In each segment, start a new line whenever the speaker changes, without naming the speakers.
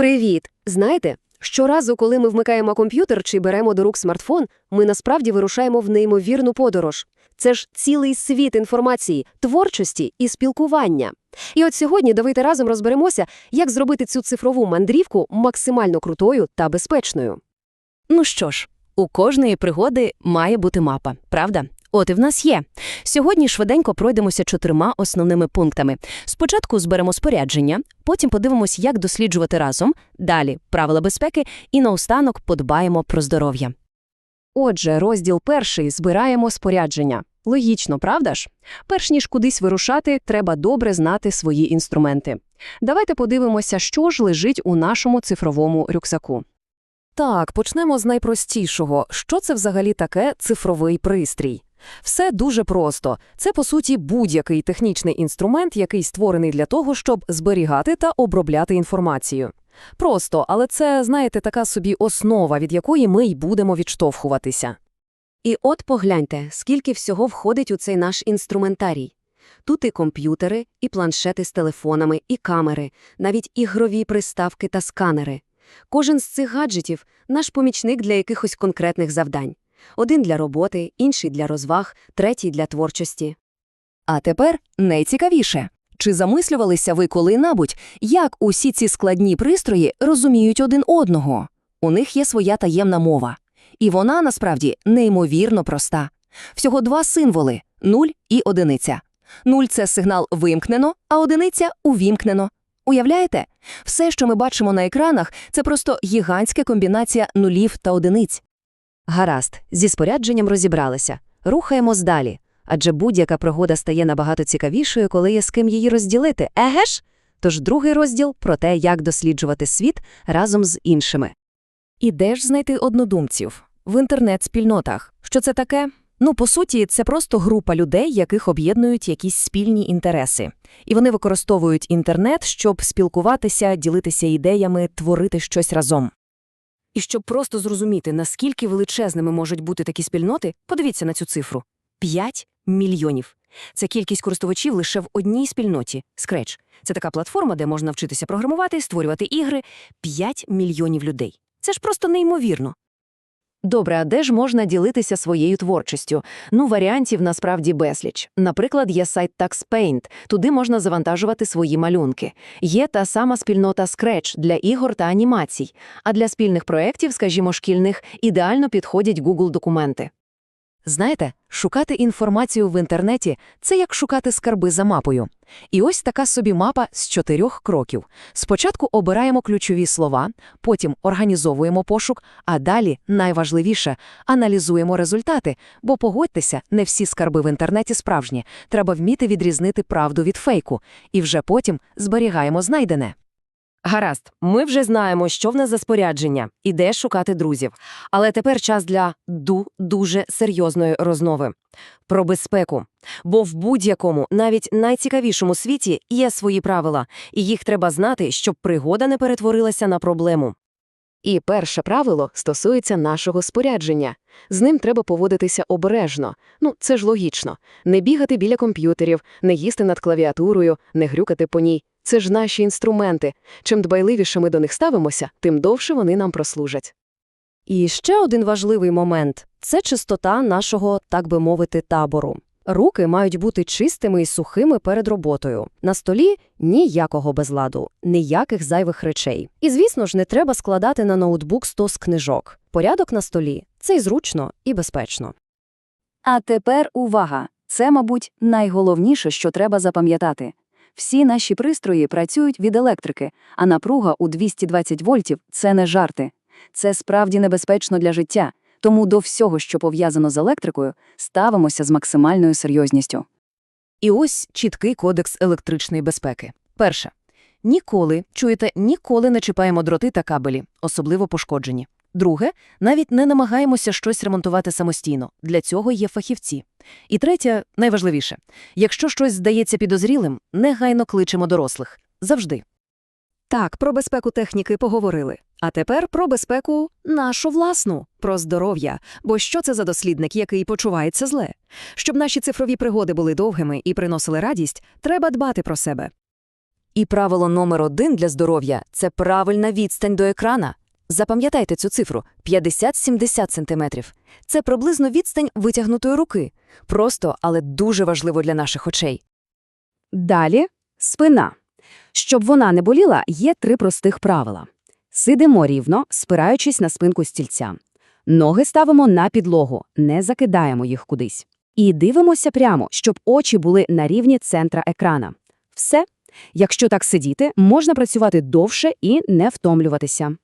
Привіт! Знаєте, щоразу, коли ми вмикаємо комп'ютер чи беремо до рук смартфон, ми насправді вирушаємо в неймовірну подорож. Це ж цілий світ інформації, творчості і спілкування. І от сьогодні давайте разом розберемося, як зробити цю цифрову мандрівку максимально крутою та безпечною.
Ну що ж, у кожної пригоди має бути мапа, правда? От і в нас є. Сьогодні швиденько пройдемося чотирма основними пунктами. Спочатку зберемо спорядження, потім подивимось, як досліджувати разом, далі правила безпеки і наостанок подбаємо про здоров'я.
Отже, розділ перший збираємо спорядження. Логічно, правда ж? Перш ніж кудись вирушати, треба добре знати свої інструменти. Давайте подивимося, що ж лежить у нашому цифровому рюкзаку. Так, почнемо з найпростішого. Що це взагалі таке цифровий пристрій? Все дуже просто. Це, по суті, будь-який технічний інструмент, який створений для того, щоб зберігати та обробляти інформацію. Просто, але це, знаєте, така собі основа, від якої ми й будемо відштовхуватися. І от погляньте, скільки всього входить у цей наш інструментарій. Тут і комп'ютери, і планшети з телефонами, і камери, навіть ігрові приставки та сканери. Кожен з цих гаджетів – наш помічник для якихось конкретних завдань. Один для роботи, інший для розваг, третій для творчості.
А тепер найцікавіше. Чи замислювалися ви коли-небудь, як усі ці складні пристрої розуміють один одного? У них є своя таємна мова. І вона, насправді, неймовірно проста. Всього два символи – нуль і одиниця. Нуль – це сигнал «вимкнено», а одиниця – «увімкнено». Уявляєте? Все, що ми бачимо на екранах, це просто гігантська комбінація нулів та одиниць.
Гаразд, зі спорядженням розібралися. Рухаємось далі. Адже будь-яка пригода стає набагато цікавішою, коли є з ким її розділити, еге ж? Тож другий розділ про те, як досліджувати світ разом з іншими.
І де ж знайти однодумців? В інтернет-спільнотах. Що це таке? Ну, по суті, це просто група людей, яких об'єднують якісь спільні інтереси. І вони використовують інтернет, щоб спілкуватися, ділитися ідеями, творити щось разом. І щоб просто зрозуміти, наскільки величезними можуть бути такі спільноти, подивіться на цю цифру. 5 мільйонів. Це кількість користувачів лише в одній спільноті – Scratch. Це така платформа, де можна вчитися програмувати, створювати ігри. 5 мільйонів людей. Це ж просто неймовірно.
Добре, а де ж можна ділитися своєю творчістю? Ну, варіантів насправді безліч. Наприклад, є сайт TaxPaint, туди можна завантажувати свої малюнки. Є та сама спільнота Scratch для ігор та анімацій. А для спільних проєктів, скажімо, шкільних, ідеально підходять Google-документи. Знаєте, шукати інформацію в інтернеті – це як шукати скарби за мапою. І ось така собі мапа з чотирьох кроків. Спочатку обираємо ключові слова, потім організовуємо пошук, а далі, найважливіше, аналізуємо результати, бо погодьтеся, не всі скарби в інтернеті справжні. Треба вміти відрізнити правду від фейку, і вже потім зберігаємо знайдене. Гаразд, ми вже знаємо, що в нас за спорядження, і де шукати друзів. Але тепер час для ду дуже серйозної розмови. Про безпеку. Бо в будь-якому, навіть найцікавішому світі є свої правила, і їх треба знати, щоб пригода не перетворилася на проблему. І перше правило стосується нашого спорядження. З ним треба поводитися обережно. Ну, це ж логічно. Не бігати біля комп'ютерів, не їсти над клавіатурою, не грюкати по ній. Це ж наші інструменти. Чим дбайливіше ми до них ставимося, тим довше вони нам прослужать. І ще один важливий момент – це чистота нашого, так би мовити, табору. Руки мають бути чистими і сухими перед роботою. На столі ніякого безладу, ніяких зайвих речей. І, звісно ж, не треба складати на ноутбук стос книжок. Порядок на столі – це і зручно, і безпечно.
А тепер увага! Це, мабуть, найголовніше, що треба запам'ятати. Всі наші пристрої працюють від електрики, а напруга у 220 вольтів – це не жарти. Це справді небезпечно для життя, тому до всього, що пов'язано з електрикою, ставимося з максимальною серйозністю.
І ось чіткий кодекс електричної безпеки. Перше. Ніколи, чуєте, ніколи не чіпаємо дроти та кабелі, особливо пошкоджені. Друге, навіть не намагаємося щось ремонтувати самостійно. Для цього є фахівці. І третє, найважливіше. Якщо щось здається підозрілим, негайно кличемо дорослих. Завжди.
Так, про безпеку техніки поговорили. А тепер про безпеку нашу власну, про здоров'я. Бо що це за дослідник, який почувається зле? Щоб наші цифрові пригоди були довгими і приносили радість, треба дбати про себе.
І правило номер один для здоров'я – це правильна відстань до екрана. Запам'ятайте цю цифру – 50-70 сантиметрів. Це приблизно відстань витягнутої руки. Просто, але дуже важливо для наших очей.
Далі – спина. Щоб вона не боліла, є три простих правила. Сидимо рівно, спираючись на спинку стільця. Ноги ставимо на підлогу, не закидаємо їх кудись. І дивимося прямо, щоб очі були на рівні центра екрана. Все. Якщо так сидіти, можна працювати довше і не втомлюватися.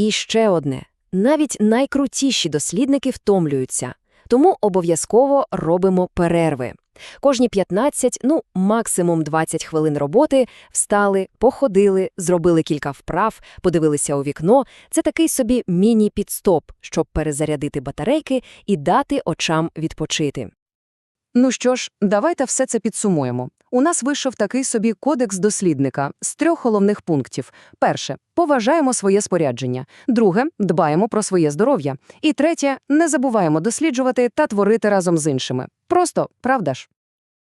І ще одне. Навіть найкрутіші дослідники втомлюються. Тому обов'язково робимо перерви. Кожні 15, ну максимум 20 хвилин роботи встали, походили, зробили кілька вправ, подивилися у вікно. Це такий собі міні-підстоп, щоб перезарядити батарейки і дати очам відпочити.
Ну що ж, давайте все це підсумуємо. У нас вийшов такий собі кодекс дослідника з трьох головних пунктів. Перше – поважаємо своє спорядження. Друге – дбаємо про своє здоров'я. І третє – не забуваємо досліджувати та творити разом з іншими. Просто, правда ж?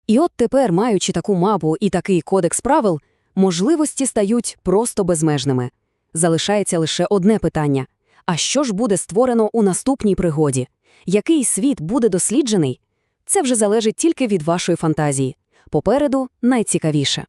І от тепер, маючи таку мапу і такий кодекс правил, можливості стають просто безмежними. Залишається лише одне питання. А що ж буде створено у наступній пригоді? Який світ буде досліджений? Це вже залежить тільки від вашої фантазії. Попереду найцікавіше.